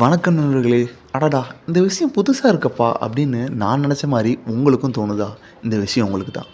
வணக்கம் நண்பர்களே. அடடா இந்த விஷயம் புதுசாக இருக்கப்பா அப்படின்னு நான் நினச்ச மாதிரி உங்களுக்கும் தோணுதா? இந்த விஷயம் உங்களுக்கு தான்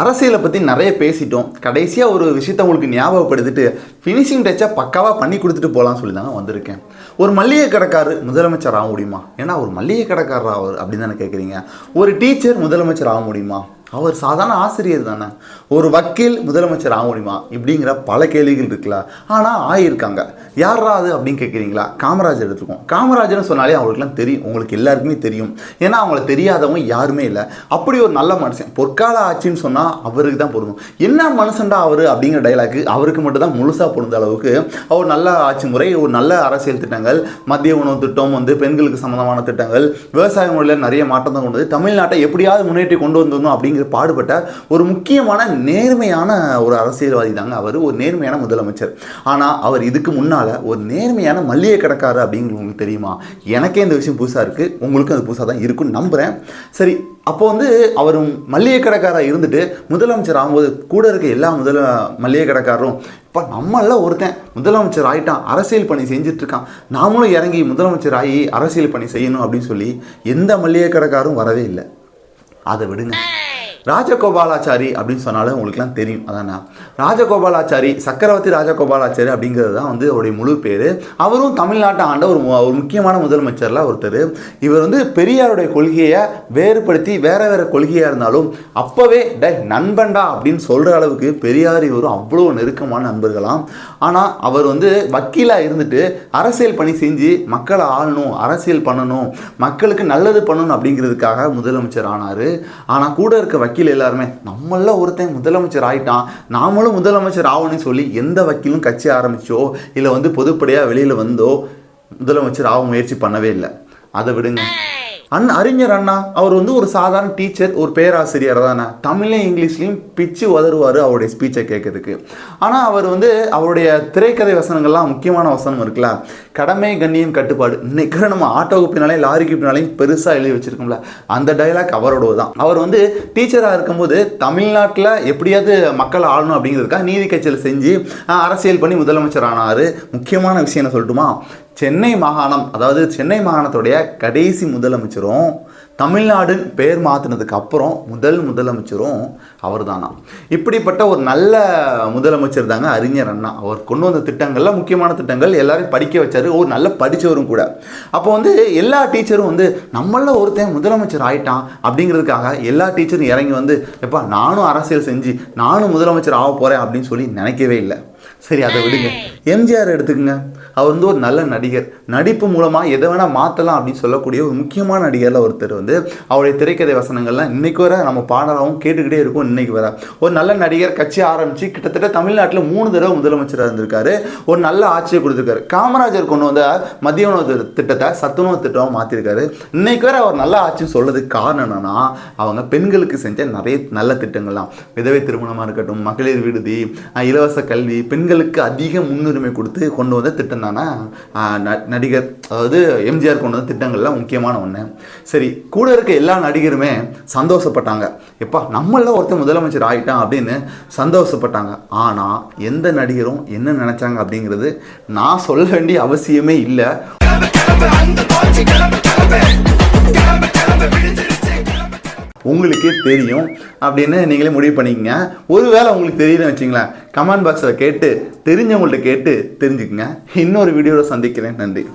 அரசியலை பற்றி நிறைய பேசிட்டோம். கடைசியாக ஒரு விஷயத்த உங்களுக்கு ஞாபகப்படுத்திட்டு ஃபினிஷிங் டச்சை பக்காவாக பண்ணி கொடுத்துட்டு போகலாம்னு சொல்லி தாங்க வந்திருக்கேன். ஒரு மளிகை கடைக்காரர் முதலமைச்சர் ஆக முடியுமா? ஏன்னா ஒரு மளிகை கடைக்காரர் அவர் அப்படின்னு தானே கேட்குறீங்க ஒரு டீச்சர் முதலமைச்சர் ஆக முடியுமா? அவர் சாதாரண ஆசிரியர் தானே. ஒரு வக்கீல் முதலமைச்சர் ஆக முடியுமா? இப்படிங்கிற பல கேள்விகள் இருக்குல்ல. ஆனால் ஆகியிருக்காங்க யாரா அது அப்படின்னு கேட்குறீங்களா காமராஜர் எடுத்துக்கோம் காமராஜர்னு சொன்னாலே அவங்களுக்குலாம் தெரியும். உங்களுக்கு எல்லாருக்குமே தெரியும். ஏன்னா அவங்கள தெரியாதவங்க யாருமே இல்லை. அப்படி ஒரு நல்ல மனுஷன். பொற்கால ஆட்சின்னு சொன்னால் அவருக்கு தான் பொருந்தும். என்ன மனுஷன்டா அவர் அப்படிங்கிற டைலாக்கு அவருக்கு மட்டும் தான் முழுசாக பொருந்த அளவுக்கு அவர் நல்ல ஆட்சி முறை ஒரு நல்ல அரசியல் திட்டங்கள் மத்திய உணவு திட்டம் வந்து பெண்களுக்கு சம்மந்தமான திட்டங்கள் விவசாய முறையில் நிறைய மாற்றத்தை கொண்டு வந்து தமிழ்நாட்டை எப்படியாவது முன்னேற்றி கொண்டு வந்துடணும் அப்படிங்கிற பாடுபட்ட ஒரு முக்கியமான நேர்மையான ஒரு அரசியல்வாதி தாங்க அவர். ஒரு நேர்மையான முதலமைச்சர். ஆனால் அவர் இதுக்கு முன்னால் ஒரு நேர்மையான மல்லிகை கடைக்காரர் அப்படிங்கிறது உங்களுக்கு தெரியுமா? எனக்கே இந்த விஷயம் புதுசாக இருக்குது உங்களுக்கும் அது புதுசாக தான் இருக்குன்னு நம்புகிறேன் சரி அப்போ வந்து அவர் மல்லிகை கடைக்காராக இருந்துட்டு முதலமைச்சர் ஆகும்போது கூட இருக்க எல்லா முதல மல்லிகை கடைக்காரரும் இப்போ நம்மள ஒருத்தன் முதலமைச்சர் ஆகிட்டான் அரசியல் பணி செஞ்சிட்ருக்கான். இருக்கான் நாமளும் இறங்கி முதலமைச்சர் ஆகி அரசியல் பணி செய்யணும் அப்படின்னு சொல்லி எந்த மல்லிகை கடைக்காரும் வரவே இல்லை. அதை விடுங்க. ராஜகோபாலாச்சாரி அப்படின்னு சொன்னாலும் உங்களுக்குலாம் தெரியும். அதானா ராஜகோபாலாச்சாரி சக்கரவர்த்தி ராஜகோபாலாச்சாரி அப்படிங்கிறது தான் வந்து அவருடைய முழு பேர். அவரும் தமிழ்நாட்டை ஆண்ட ஒரு ஒரு முக்கியமான முதலமைச்சரில் ஒருத்தர். இவர் வந்து பெரியாருடைய கொள்கையை வேறுபடுத்தி வேற வேற கொள்கையாக இருந்தாலும் அப்போவே டே நண்பன்டா அப்படின்னு சொல்கிற அளவுக்கு பெரியார் இவரும் அவ்வளோ நெருக்கமான நண்பர்களாம். ஆனால் அவர் வந்து வக்கீலாக இருந்துட்டு அரசியல் பணி செஞ்சு மக்களை ஆளணும் அரசியல் பண்ணணும் மக்களுக்கு நல்லது பண்ணணும் அப்படிங்கிறதுக்காக முதலமைச்சர் ஆனார். ஆனால் கூட இருக்க வக்கீல் எல்லாருமே நம்மள ஒருத்தன் முதலமைச்சர் ஆயிட்டான் நாமளும் முதலமைச்சர் ஆகணும்னு சொல்லி எந்த வக்கீலும் கட்சி ஆரம்பிச்சோ இல்லை வந்து பொதுப்படையாக வெளியில் வந்தோ முதலமைச்சர் ஆக முயற்சி பண்ணவே இல்லை. அதை விடுங்க. அண்ணா அறிஞர் அண்ணா அவர் வந்து ஒரு சாதாரண டீச்சர் ஒரு பேராசிரியர் தானே. தமிழ்லையும் இங்கிலீஷ்லையும் பிச்சு உதறுவார் அவருடைய ஸ்பீச்சை கேட்கறதுக்கு. ஆனால் அவர் வந்து அவருடைய திரைக்கதை வசனங்கள்லாம் முக்கியமான வசனம் இருக்குல்ல. கடமை கண்ணியம் கட்டுப்பாடு. இன்னைக்கு நம்ம ஆட்டோவுக்கு பின்னாலே லாரிக்கு பின்னாலையும் பெருசாக எழுதி வச்சிருக்கோம்ல. அந்த டைலாக் அவரோட தான் அவர் வந்து டீச்சராக இருக்கும்போது தமிழ்நாட்டில் எப்படியாவது மக்கள் ஆளணும் அப்படிங்கிறதுக்காக நீதி கட்சியில் செஞ்சு அரசியல் பண்ணி முதலமைச்சர் ஆனார். முக்கியமான விஷயம் என்ன சொல்லட்டுமா? சென்னை மாகாணம் அதாவது சென்னை மாகாணத்துடைய கடைசி முதலமைச்சரும் தமிழ்நாடு பேர் மாற்றினதுக்கு அப்புறம் முதல் முதலமைச்சரும் அவர் தானா இப்படிப்பட்ட ஒரு நல்ல முதலமைச்சர் தாங்க அறிஞர் அண்ணா. அவர் கொண்டு வந்த திட்டங்கள்ல முக்கியமான திட்டங்கள் எல்லாரையும் படிக்க வச்சாரு. ஒரு நல்ல படித்தவரும் கூட. அப்போ வந்து எல்லா டீச்சரும் வந்து நம்மள ஒருத்தன் முதலமைச்சர் ஆயிட்டான் அப்படிங்கிறதுக்காக எல்லா டீச்சரும் இறங்கி வந்து எப்பா நானும் அரசியல் செஞ்சு நானும் முதலமைச்சர் ஆக போகிறேன் அப்படின்னு சொல்லி நினைக்கவே இல்லை. சரி அதை விடுங்க. எம்ஜிஆர் எடுத்துக்கங்க. அவர் வந்து ஒரு நல்ல நடிகர். நடிப்பு மூலமாக எதை வேணால் மாற்றலாம் அப்படின்னு சொல்லக்கூடிய ஒரு முக்கியமான நடிகரில் ஒருத்தர் வந்து அவருடைய திரைக்கதை வசனங்கள்லாம் இன்றைக்கு வர நம்ம பாடலாகவும் கேட்டுக்கிட்டே இருக்கோம் இன்றைக்கு வர. ஒரு நல்ல நடிகர் கட்சி ஆரம்பித்து கிட்டத்தட்ட தமிழ்நாட்டில் மூணு தடவை முதலமைச்சராக இருந்திருக்காரு. ஒரு நல்ல ஆட்சியை கொடுத்துருக்காரு. காமராஜர் கொண்டு வந்த மதிய உணவு திட்டத்தை சத்துணவு திட்டமாக மாற்றிருக்காரு இன்றைக்கு வர அவர் நல்ல ஆட்சின்னு சொல்கிறதுக்கு காரணம் என்னென்னா அவங்க பெண்களுக்கு செஞ்ச நிறைய நல்ல திட்டங்கள்லாம். விதவை திருமணமாக இருக்கட்டும் மகளிர் விடுதி இலவச கல்வி பெண்களுக்கு அதிக முன்னுரிமை கொடுத்து கொண்டு வந்த திட்டம் என்னன்னா நடிகர் அதாவது எம்ஜிஆர் கொண்டு வந்த திட்டங்கள்லாம் முக்கியமான ஒன்று சரி கூட இருக்க எல்லா நடிகருமே சந்தோஷப்பட்டாங்க. எப்பா நம்மள ஒருத்தன் முதலமைச்சர் ஆகிட்டான் அப்படின்னு சந்தோஷப்பட்டாங்க. ஆனால் எந்த நடிகரும் என்ன நினச்சாங்க அப்படிங்கிறது நான் சொல்ல வேண்டிய அவசியமே இல்லை. உங்களுக்கே தெரியும் அப்படின்னு நீங்களே முடிவு பண்ணிக்கங்க. ஒருவேளை உங்களுக்கு தெரியலன்னு வச்சுங்களேன் கமெண்ட் பாக்ஸில் கேட்டு தெரிஞ்சவங்கள்ட்ட கேட்டு தெரிஞ்சுக்கங்க. இன்னொரு வீடியோவில் சந்திக்கிறேன். நன்றி.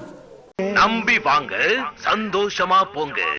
நம்பி வாங்க சந்தோஷமா போங்க.